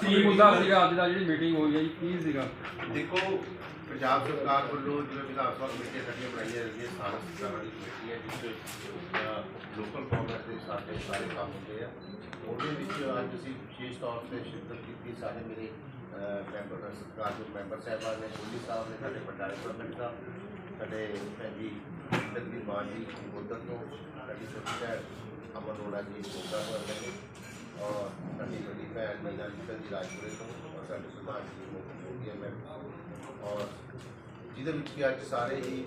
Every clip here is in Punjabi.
ਕੀ ਮੁੱਦਾ ਸੀਗਾ ਅੱਜ ਦਾ ਜਿਹੜੀ ਮੀਟਿੰਗ ਹੋਈ ਹੈ ਜੀ ਕੀ ਸੀਗਾ? ਦੇਖੋ ਪੰਜਾਬ ਸਰਕਾਰ ਵੱਲੋਂ ਜਿਵੇਂ ਵਿਧਾਨ ਸਭਾ ਕਮੇਟੀਆਂ ਸਾਡੀਆਂ ਬਣਾਈਆਂ ਜਾਂਦੀਆਂ ਸਥਾਨਕ ਸਰਕਾਰਾਂ ਦੀ ਕਮੇਟੀ ਹੈ ਜਿਸ ਵਿੱਚ ਲੋਕਲ ਗਵਰਨਮੈਂਟ ਦੇ ਸਾਡੇ ਸਾਰੇ ਕੰਮ ਹੁੰਦੇ ਆ। ਉਹਦੇ ਵਿੱਚ ਅੱਜ ਅਸੀਂ ਵਿਸ਼ੇਸ਼ ਤੌਰ ਤੇ ਸ਼ਿਰਕਤ ਕੀਤੀ ਸਾਰੇ ਮੇਰੇ ਅਹ, ਮੈਂਬਰ ਸਰਕਾਰ ਦੇ ਮੈਂਬਰ ਸਾਹਿਬਾਨ ਨੇ ਮੋਦੀ ਸਾਹਿਬ ਨੇ ਸਾਡੇ ਪੰਡਾਰੀ ਪ੍ਰਧਾਨ ਸਾਹਿਬ ਸਾਡੇ ਭੈਣ ਜੀ ਤਕਰੀਰ ਮਾਨ ਜੀ ਉਧਰ ਤੋਂ ਸਾਡੀ ਛੋਟੀ ਭੈਣ ਅਮਨ ਅਰੋੜਾ ਜੀ ਕੋਟਾ ਤੋਂ ਨੇ। ਔਰ ਸਾਡੀ ਵੱਡੀ ਭੈਣ ਨੀਨਾ ਜੀ ਜੀ ਰਾਜਪੁਰੇ ਤੋਂ ਔਰ ਸਾਡੇ ਪ੍ਰਧਾਨ ਜੀ ਮੋਦੀ ਜੋਗੀ ਔਰ ਜਿਹਦੇ ਵਿੱਚ ਵੀ ਅੱਜ ਸਾਰੇ ਹੀ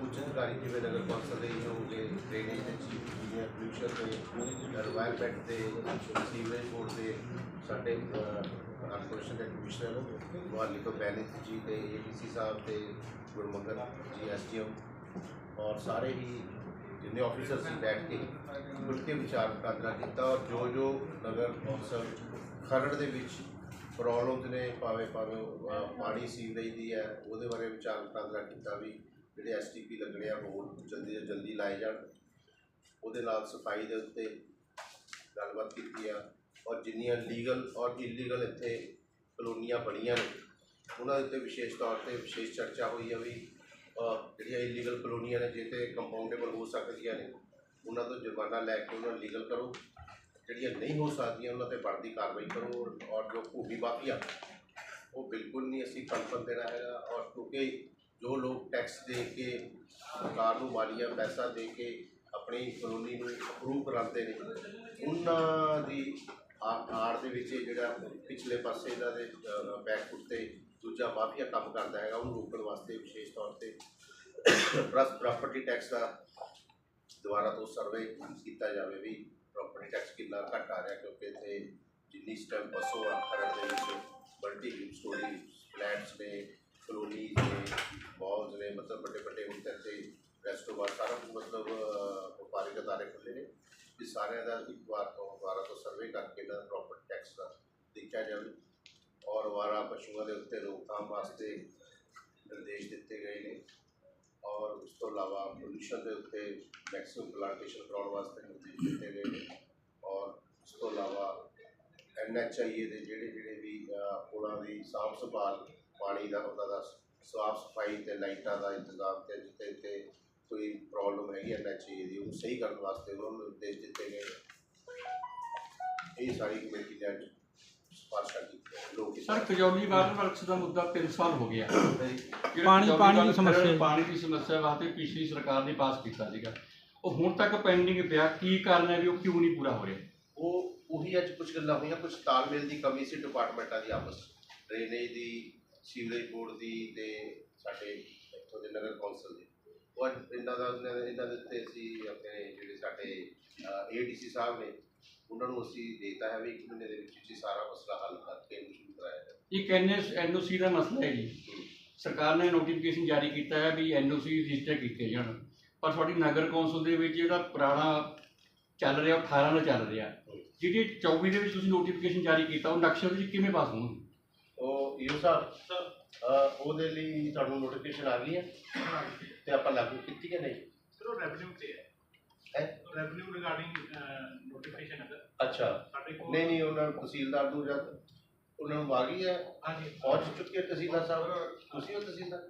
ਉੱਚ ਅਧਿਕਾਰੀ ਜਿਵੇਂ ਨਗਰ ਕੌਂਸਲ ਦੇ ਹੋਗੇ ਡਰੇਨੇਜ ਦੇ ਚੀਫ ਇੰਜੀਨੀਅਰ ਫਿਊਚਰ ਦੇ ਐਨਵਾਇਰਨਮੈਂਟ ਦੇ ਸੀਵਰੇਜ ਬੋਰਡ ਦੇ ਸਾਡੇ ਕਾਰਪੋਰੇਸ਼ਨ ਦੇ ਕਮਿਸ਼ਨਰ ਮੁਹਾਲੀ ਤੋਂ ਬੈਨਿਤ ਜੀ ਤੇ ਏਡੀਸੀ ਸਾਹਿਬ ਤੇ ਗੁਰਮੰਗਲ ਜੀ ਐਸਡੀਐਮ ਔਰ ਸਾਰੇ ਹੀ ਜਿੰਨੇ ਆਫੀਸਰ ਸੀ ਬੈਠ ਕੇ ਖੁੱਲ੍ਹ ਕੇ ਵਿਚਾਰ ਵਟਾਂਦਰਾ ਕੀਤਾ ਔਰ ਜੋ ਜੋ ਨਗਰ ਕੌਂਸਲ ਖਰੜ ਦੇ ਵਿੱਚ ਪ੍ਰੋਬਲਮਸ ਨੇ, ਭਾਵੇਂ ਭਾਵੇਂ ਪਾਣੀ ਸੀਵਰੇਜ ਦੀ ਹੈ, ਉਹਦੇ ਬਾਰੇ ਵਿਚਾਰ ਵਟਾਂਦਰਾ ਕੀਤਾ ਵੀ ਜਿਹੜੇ ਐਸਟੀਪੀ ਲੱਗਣੇ ਆ ਹੋਰ ਜਲਦੀ ਤੋਂ ਜਲਦੀ ਲਾਏ ਜਾਣ। ਉਹਦੇ ਨਾਲ ਸਫ਼ਾਈ ਦੇ ਉੱਤੇ ਗੱਲਬਾਤ ਕੀਤੀ ਆ ਔਰ ਜਿੰਨੀਆਂ ਲੀਗਲ ਔਰ ਇਲੀਗਲ ਇੱਥੇ ਕਲੋਨੀਆਂ ਬਣੀਆਂ ਨੇ, ਉਹਨਾਂ ਦੇ ਉੱਤੇ ਵਿਸ਼ੇਸ਼ ਤੌਰ ਤੇ ਵਿਸ਼ੇਸ਼ ਚਰਚਾ ਹੋਈ ਆ ਵੀ ਜਿਹੜੀਆਂ ਇਲੀਗਲ ਕਲੋਨੀਆਂ ਨੇ ਜਿੱਥੇ ਕੰਪਾਊਂਡੇਬਲ ਹੋ ਸਕਦੀਆਂ ਨੇ, ਉਹਨਾਂ ਤੋਂ ਜੁਰਮਾਨਾ ਲੈ ਕੇ ਉਹਨਾਂ ਨੂੰ ਲੀਗਲ ਕਰੋ। ਜਿਹੜੀਆਂ ਨਹੀਂ ਹੋ ਸਕਦੀਆਂ, ਉਹਨਾਂ ਤੇ ਬਣਦੀ ਕਾਰਵਾਈ ਕਰੋ ਔਰ- ਔਰ ਜੋ ਭੂਮੀ ਮਾਫੀਆ, ਉਹ ਬਿਲਕੁਲ ਨਹੀਂ ਅਸੀਂ ਕਲਪਨ ਦੇਣਾ ਹੈਗਾ। ਔਰ ਕਿਉਂਕਿ ਜੋ ਲੋਕ ਟੈਕਸ ਦੇ ਕੇ ਸਰਕਾਰ ਨੂੰ ਮਾਲੀਆ ਪੈਸਾ ਦੇ ਕੇ ਆਪਣੀ ਕਲੋਨੀ ਨੂੰ ਅਪਰੂਵ ਕਰਾਉਂਦੇ ਨੇ, ਉਹਨਾਂ ਦੀ ਆੜ ਦੇ ਵਿੱਚ ਜਿਹੜਾ ਪਿਛਲੇ ਪਾਸੇ ਇਹਨਾਂ ਦੇ ਬੈਕ ਉੱਤੇ ਦੂਜਾ ਮਾਫੀਆ ਕੰਮ ਕਰਦਾ ਹੈਗਾ, ਉਹਨੂੰ ਰੋਕਣ ਵਾਸਤੇ ਵਿਸ਼ੇਸ਼ ਤੌਰ ਤੇ ਪ੍ਰਸ ਪ੍ਰਾਪਰਟੀ ਟੈਕਸ ਦਾ ਦੁਬਾਰਾ ਤੋਂ ਸਰਵੇ ਕੀਤਾ ਜਾਵੇ ਵੀ ਪ੍ਰਾਪਰਟੀ ਟੈਕਸ ਕਿੰਨਾ ਘੱਟ ਆ ਰਿਹਾ ਕਿਉਂਕਿ ਇੱਥੇ ਜਿੰਨੀ ਸਟੈਂਪ ਬਸੋ ਆ ਖਰੜ ਦੇ ਵਿੱਚ ਮਲਟੀ ਸਟੋਰੀ ਫਲੈਟਸ ਨੇ ਕਲੋਨੀਜ਼ ਨੇ ਮਾਲਸ ਨੇ, ਮਤਲਬ ਵੱਡੇ ਵੱਡੇ ਹੁੰਦੇ ਤੇ ਰੈਸਟੋਰੈਂਟ ਸਾਰਾ ਕੁਝ ਮਤਲਬ ਵਪਾਰਿਕ ਅਦਾਰੇ ਖੁੱਲ੍ਹੇ ਨੇ। ਇਹ ਸਾਰਿਆਂ ਦਾ ਇੱਕ ਵਾਰ ਤੋਂ ਦੁਬਾਰਾ ਤੋਂ ਸਰਵੇ ਕਰਕੇ ਇਹਨਾਂ ਦਾ ਪ੍ਰਾਪਰਟੀ ਟੈਕਸ ਦਾ ਦੇਖਿਆ ਜਾਵੇ। ਔਰ ਵਾਰਾ ਪਸ਼ੂਆਂ ਦੇ ਉੱਤੇ ਰੋਕਥਾਮ ਵਾਸਤੇ ਨਿਰਦੇਸ਼ ਦਿੱਤੇ ਗਏ ਨੇ। ਤੋਂ ਇਲਾਵਾ ਪੋਲੂਸ਼ਨ ਦੇ ਉੱਤੇ ਮੈਕਸਿਮਮ ਪਲਾਂਟੇਸ਼ਨ ਕਰਾਉਣ ਵਾਸਤੇ ਨਿਰਦੇਸ਼ ਦਿੱਤੇ ਗਏ ਨੇ ਔਰ ਉਸ ਤੋਂ ਇਲਾਵਾ ਐਨਐਚਆਈਏ ਦੇ ਜਿਹੜੇ ਜਿਹੜੇ ਵੀ ਅਹ, ਉਹਨਾਂ ਦੀ ਸਾਫ਼ ਸੰਭਾਲ ਪਾਣੀ ਦਾ ਉਹਨਾਂ ਦਾ ਸਾਫ਼ ਸਫ਼ਾਈ ਤੇ ਲਾਈਟਾਂ ਦਾ ਇੰਤਜ਼ਾਮ ਤੇ ਜਿੱਥੇ ਜਿੱਥੇ ਕੋਈ ਪ੍ਰੋਬਲਮ ਹੈਗੀ ਐਨਐਚਆਈਏ ਦੀ ਉਹਨੂੰ ਸਹੀ ਕਰਨ ਵਾਸਤੇ ਉਹਨਾਂ ਨੂੰ ਨਿਰਦੇਸ਼ ਦਿੱਤੇ ਗਏ ਨੇ ਇਹ ਸਾਰੀ ਕਮੇਟੀ ਨੇ ਅੱਜ ਸਿਫਾਰਸ਼ਾਂ ਲੋਕ ਸਰ ਕਜੌਲੀ ਵਾਟਰ ਵਰਕਸ ਦਾ ਮੁੱਦਾ 3 ਸਾਲ ਹੋ ਗਿਆ ਜਿਹੜਾ ਪਾਣੀ- ਕਜੌਲੀ ਪਾਣੀ ਦੀ ਵਾਟਰ ਸਮੱਸਿਆ। ਪਾਣੀ ਦੀ ਸਮੱਸਿਆ ਵਾਸਤੇ ਪਿਛਲੀ ਸਰਕਾਰ ਨੇ ਪਾਸ ਕੀਤਾ ਸੀਗਾ ਉਹ ਹੁਣ ਤੱਕ ਪੈਂਡਿੰਗ ਪਿਆ ਕੀ ਕਾਰਨ ਹੈ ਵੀ ਉਹ ਕਿਉਂ ਨਹੀਂ ਪੂਰਾ ਹੋ ਰਿਹਾ ਉਹ ਉਹੀ ਅੱਜ ਕੁਝ ਗੱਲਾਂ ਹੋਈਆਂ ਕੁਝ ਤਾਲਮੇਲ ਦੀ ਕਮੀ ਸੀ ਡਿਪਾਰਟਮੈਂਟਾਂ ਦੀ ਆਪਸ 'ਚ। ਡਰੇਨੇਜ ਦੀ ਸੀਵਰੇਜ ਬੋਰਡ ਦੀ ਤੇ ਸਾਡੇ ਇੱਥੋਂ ਦੇ ਨਗਰ ਕੌਂਸਲ ਦੇ ਉਹ ਅੱਜ ਇਹਨਾਂ ਦੇ- ਇਹਨਾਂ ਦੇ ਉੱਤੇ ਅਸੀਂ ਆਪਣੇ ਜਿਹੜੇ ਸਾਡੇ ਏਡੀਸੀ ਸਾਹਿਬ ਨੇ ਉਹਨਾਂ ਨੂੰ ਅਸੀਂ ਦੇਤਾ ਹੈ ਵੀ ਇੱਕ ਮਹੀਨੇ ਦੇ ਵਿੱਚ ਵਿੱਚ ਹੀ ਸਾਰਾ ਮਸਲਾ ਹੱਲ ਕਰਕੇ ਇਹਨੂੰ ਸ਼ੁਰੂ ਕਰਾਇਆ ਜਾਵੇ। ਇੱਕ ਐਨਐਸ ਐਨਓਸੀ ਦਾ ਮਸਲਾ ਹੈ ਜੀ। ਸਰਕਾਰ ਨੇ ਨੋਟੀਫਿਕੇਸ਼ਨ ਜਾਰੀ ਕੀਤਾ ਹੈ ਵੀ ਐਨਓਸੀ ਰਜਿਸਟਰ ਕੀਤੇ ਜਾਣ। ਪਰ ਤੁਹਾਡੀ ਨਗਰ ਕੌਂਸਲ ਦੇ ਵਿੱਚ ਜਿਹੜਾ ਪੁਰਾਣਾ ਚੱਲ ਰਿਹਾ ਉਹ 18 ਦਾ ਚੱਲ ਰਿਹਾ ਜਿਹੜੀ 24 ਦੇ ਵਿੱਚ ਤੁਸੀਂ ਨੋਟੀਫਿਕੇਸ਼ਨ ਜਾਰੀ ਕੀਤਾ ਉਹ ਨਕਸ਼ੇ ਵਿੱਚ ਕਿਵੇਂ ਪਾਸ ਹੋਣਗੇ? ਉਹ ਯੂ ਸਾਹਿਬ ਉਹਦੇ ਲਈ ਤੁਹਾਨੂੰ ਨੋਟੀਫਿਕੇਸ਼ਨ ਆ ਗਈ ਹੈ? ਤੇ ਆਪਾਂ ਲਾਗੂ ਕੀਤੀ ਹੈ ਨਹੀਂ? ਸਰ ਉਹ ਰੈਵਨਿਊ ਤੇ ਹੈ। ਰੈਵਨਿਊ ਰਿਗਾਰਡਿੰਗ ਨੋਟੀਫਿਕੇਸ਼ਨ ਹੈ ਅੱਛਾ। ਸਾਡੇ ਕੋਲ ਨਹੀਂ ਨਹੀਂ ਉਹਨਾਂ ਨੂੰ ਤਹਿਸੀਲਦਾਰ ਨੂੰ ਜਦ ਉਹਨਾਂ ਨੂੰ ਆ ਗਈ ਹੈ? ਹਾਂਜੀ। ਪਹੁੰਚ ਚੁੱਕੀ ਹੈ ਤਹਿਸੀਲਦਾਰ ਸਾਹਿਬ? ਤੁਸੀਂ ਹੋ ਤਹਿਸੀਲਦਾਰ?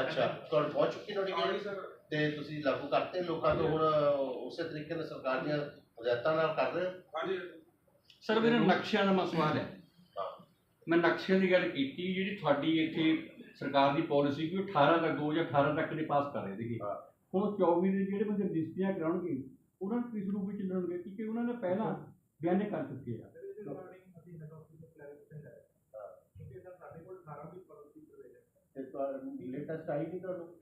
ਅੱਛਾ ਤੁਹਾਡੇ ਪਹੁੰਚ ਚੁੱਕੀ ਨੋਟੀਫਿਕੇਸ਼ਨ ਤੇ ਤੁਸੀਂ ਲਾਗੂ ਕਰਤੇ ਲੋਕਾਂ ਤੋਂ ਹੁਣ ਉਸੇ ਤਰੀਕੇ ਨਾਲ ਸਰਕਾਰ ਦੀਆਂ ਹਦਾਇਤਾਂ ਨਾਲ ਕਰ ਰਹੇ ਹੋ? ਸਰ ਮੇਰਾ ਨਕਸ਼ਿਆਂ ਦਾ ਮਸਲਾ ਹੈ। ਹਾਂ। ਮੈਂ ਨਕਸ਼ਿਆਂ ਦੀ ਗੱਲ ਕੀਤੀ ਜਿਹੜੀ ਤੁਹਾਡੀ ਇੱਥੇ ਸਰਕਾਰ ਦੀ ਪਾਲਿਸੀ ਕਿ 18 ਤੱਕ 2018 ਤੱਕ ਦੇ ਪਾਸ ਕਰ ਰਹੇ ਸੀਗੇ। ਹਾਂ। ਹੁਣ 24 ਦੇ ਜਿਹੜੇ ਬੰਦੇ ਰਜਿਸਟਰੀਆਂ ਕਰਾਉਣਗੇ ਉਹਨਾਂ ਨੂੰ ਕਿਸ ਰੂਪ ਵਿੱਚ ਲੈਣਗੇ ਕਿਉਂਕਿ ਉਹਨਾਂ ਨੇ ਪਹਿਲਾਂ ਬਿਆਨੇ ਕਰ ਚੁੱਕੇ ਆ। ਤੋਂ ਕਲੈਰੀਫਿਕੇਸ਼ਨ ਹੈ। ਹਾਂ। ਕਿਉਂਕਿ ਸਰ ਸਾਡੇ ਕੋਲ 18 ਦੀ ਪਾਲਿਸੀ ਪ੍ਰੋਵੀਜ਼ਨ ਤੇ ਤੁਹਾਡੀ ਲੇਟੈਸਟ ਆਈ ਨਹੀਂ ਤੁਹਾਨੂੰ?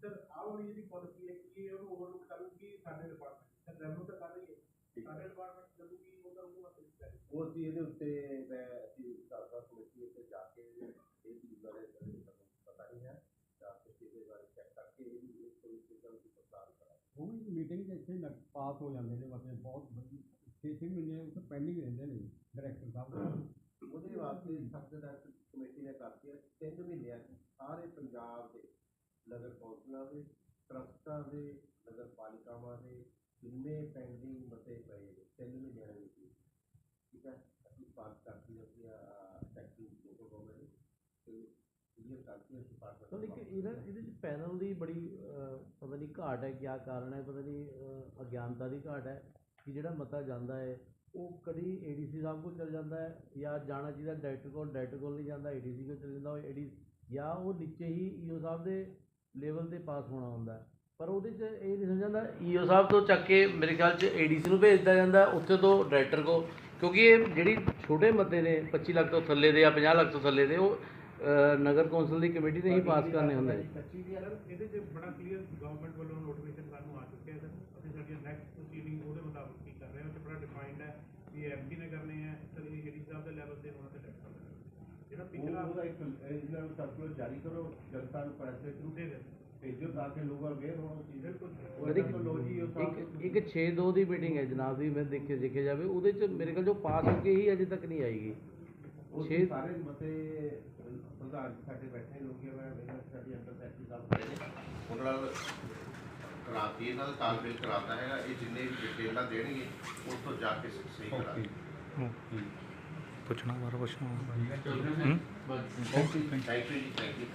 ਸਰ ਆਹ ਵਾਲੀ ਜਿਹੜੀ ਪਾਲਿਸੀ ਹੈ ਕਿ ਇਹ ਉਹਨੂੰ ਓਵਰਲੁੱਕ ਕਰੂਗੀ ਸਾਡੇ ਡਿਪਾਰਟਮੈਂਟ ਸਰ ਰੈਵਨਿਊ ਤਾਂ ਕਰ ਰਹੀ ਹੈ। ਸਾਡੇ ਡਿਪਾਰਟਮੈਂਟ ਕਰੂਗੀ ਉਹ ਤਾਂ ਉਹਨੂੰ ਅਸੀਂ ਕਰਾਂਗੇ ਉਹ ਅਸੀਂ ਇਹਦੇ ਉੱਤੇ ਮੈਂ ਅਸੀਂ ਸਾਡਾ ਕਮੇਟੀ ਉੱਤੇ ਜਾ ਕੇ ਇਹ ਚੀਜ਼ ਬਾਰੇ ਸਾਨੂੰ ਪਤਾ ਨਹੀਂ ਹੈ ਜਾ ਕੇ ਇਹਦੇ ਬਾਰੇ ਚੈੱਕ ਕਰਕੇ ਇਹ ਕੋਈ ਕਿਸਮ ਦੀ ਪ੍ਰਸਾਰ ਕਰਾਂਗੇ ਉਹ ਮੀਟਿੰਗ ਦੇ ਇੱਥੇ ਲੱਗ ਪਾਸ ਹੋ ਜਾਂਦੇ ਨੇ ਮਤਲਬ ਬਹੁਤ 6-6 ਮਹੀਨੇ ਉੱਥੇ ਪੈਂਡਿੰਗ ਰਹਿੰਦੇ ਨੇ ਡਾਇਰੈਕਟ ਸਾਹਿਬ ਉਹਦੇ ਵਾਸਤੇ ਸਖਤ ਕਮੇਟੀ ਨੇ ਕਰਤੀ ਹੈ ਤਿੰਨ ਮਹੀਨਿਆਂ 'ਚ ਸਾਰੇ ਪੰਜਾਬ ਦੇ ਨਗਰ ਕੌਂਸਲਾਂ ਦੇ ਟਰਸਟਾਂ ਦੇ ਨਗਰ ਪਾਲਿਕਾਵਾਂ ਦੇ ਜਿੰਨੇ ਪੈਂਡਿੰਗ ਮਤੇ ਪਏ ਨੇ, ਤਿੰਨ ਮਹੀਨਿਆਂ ਦੇ ਠੀਕ ਹੈ ਅਸੀਂ ਪਾਸ ਕਰਤੀ ਅਸੀਂ ਟੈਕਸੀ ਲੋਕਲ ਗਵਰਨਮੈਂਟ ਤੇ ਕਲੀਅਰ ਕਰਤੀ ਅਸੀਂ ਤਾਂ ਇੱਕ ਇਹਦਾ ਇਹਦੇ ਚ ਪੈਨਲ ਦੀ ਬੜੀ ਅਹ, ਪਤਾ ਨਹੀਂ ਘਾਟ ਹੈ ਕਿਆ ਕਾਰਨ ਹੈ ਪਤਾ ਨਹੀਂ ਅਹ, ਅਗਿਆਨਤਾ ਦੀ ਘਾਟ ਹੈ ਕਿ ਜਿਹੜਾ ਮਤਾ ਜਾਂਦਾ ਹੈ ਉਹ ਕਦੀ ਏਡੀਸੀ ਸਾਹਿਬ ਕੋਲ ਚਲ ਜਾਂਦਾ ਹੈ ਜਾਂ ਜਾਣਾ ਚਾਹੀਦਾ ਡਾਇਰੈਕਟਰ ਕੋਲ ਡਾਇਰੈਕਟਰ ਕੋਲ ਨਹੀਂ ਜਾਂਦਾ ਏਡੀਸੀ ਕੋਲ ਚਲ ਜਾਂਦਾ ਉਹ ਏਡੀ ਜਾਂ ਉਹ ਨੀਚੇ ਹੀ ਈਓ ਸਾਹਿਬ ਦੇ ਲੈਵਲ ਤੇ ਪਾਸ ਹੋਣਾ ਹੁੰਦਾ ਹੈ। ਪਰ ਉਹਦੇ 'ਚ ਇਹ ਨਹੀਂ ਸਮਝਦਾ ਈਓ ਸਾਹਿਬ ਤੋਂ ਚੱਕ ਕੇ ਮੇਰੇ ਖਿਆਲ 'ਚ ਏਡੀਸੀ ਨੂੰ ਭੇਜ ਦਿੱਤਾ ਜਾਂਦਾ ਉੱਥੇ ਤੋਂ ਡਾਇਰੈਕਟਰ ਕੋਲ ਕਿਉਂਕਿ ਇਹ ਜਿਹੜੀ ਛੋਟੇ ਮਤੇ ਨੇ 25 ਲੱਖ ਤੋਂ ਥੱਲੇ ਦੇ ਜਾਂ 50 ਲੱਖ ਤੋਂ ਥੱਲੇ ਦੇ ਉਹ ਨਗਰ ਕੌਂਸਲ ਦੀ ਕਮੇਟੀ ਨੇ ਹੀ ਪਾਸ ਕਰਨੇ ਹੁੰਦੇ ਨੇ ਕੱਚੀ ਦੀ ਸਰ ਇਹਦੇ 'ਚ ਬੜਾ ਕਲੀਅਰ ਗਵਰਨਮੈਂਟ ਵੱਲੋਂ ਨੋਟੀਫਿਕੇਸ਼ਨ ਸਾਨੂੰ ਆ ਚੁੱਕਿਆ ਹੈ ਸਰ। ਅਸੀਂ ਸਾਡੀ ਨੈਕਸਟ ਪ੍ਰੋਸੀਡਿੰਗ ਉਹਦੇ ਮੁਤਾਬਕ ਕੀ ਕਰ ਰਹੇ ਹਾਂ। ਉਹ 'ਚ ਬੜਾ ਡਿਫਾਈਨਡ ਹੈ ਵੀ ਐਮਪੀ ਨੇ ਕਰਨੇ ਹੈ ਸਰ ਇਹ ਜਿਹੜੀ ਸਾਹਿਬ ਦੇ ਲੈਵਲ ਤੇ ਹੋਣਾ ਤੇ ਡਾਇਰੈਕਟਰ ਦਾ ਜਿਹੜਾ ਪਿਛਲਾ ਉਹਦਾ ਇੱਕ ਇਹਨਾਂ ਨੂੰ ਸਰਕੂਲਰ ਜਾਰੀ ਕਰੋ ਜਨਤਾ ਨੂੰ ਪ੍ਰੈਸ ਦੇ ਥਰੂ ਦੇ ਦੇ। ਭੇਜੋ ਤਾਂ ਕਿ ਲੋਕ ਅਵੇਅਰ ਹੋਣ। ਚੀਜ਼ ਬਿਲਕੁਲ ਜੀ ਇੱਕ ਇੱਕ 6-2 ਦੀ ਮੀਟਿੰਗ ਹੈ ਜਨਾਬ ਦੀ ਮੈਂ ਦੇਖੇ ਦੇਖਿਆ ਜਾਵੇ। ਉਹਦੇ ਚ ਮੇਰੇ ਕੋਲ ਜੋ ਪਾਸ ਹੋ ਕੇ ਹੀ ਅਜੇ ਤੱਕ ਨਹੀਂ ਆਏਗੀ। ਉਹ ਸਾਰੇ ਮਤੇ ਪ੍ਰਧਾਨ ਜੀ ਸਾਡੇ ਬੈਠੇ ਲੋਕੀ ਮੈਂ ਇਹਨਾਂ ਸਾਡੀ ਅੰਦਰ ਸੈਕਟਰੀ ਸਾਹਿਬ ਖੜੇ ਨੇ। ਉਹਨਾਂ ਨਾਲ ਕਰਾਤੀ ਇਹਨਾਂ ਦਾ ਤਾਲਮੇਲ ਕਰਾਤਾ ਹੈਗਾ ਇਹ ਜਿੰਨੇ ਵੀ ਡਿਟੇਲਾਂ ਦੇਣਗੇ ਉਸ ਤੋਂ ਜਾ ਕੇ ਸਹੀ ਕਰਾਂਗੇ। ਪੁੱਛਣਾ ਬਾਰੇ ਪੁੱਛਣਾ। ਚੌਧਰੀ ਸਾਹਿਬ ਬਸ। Thank you ji thank you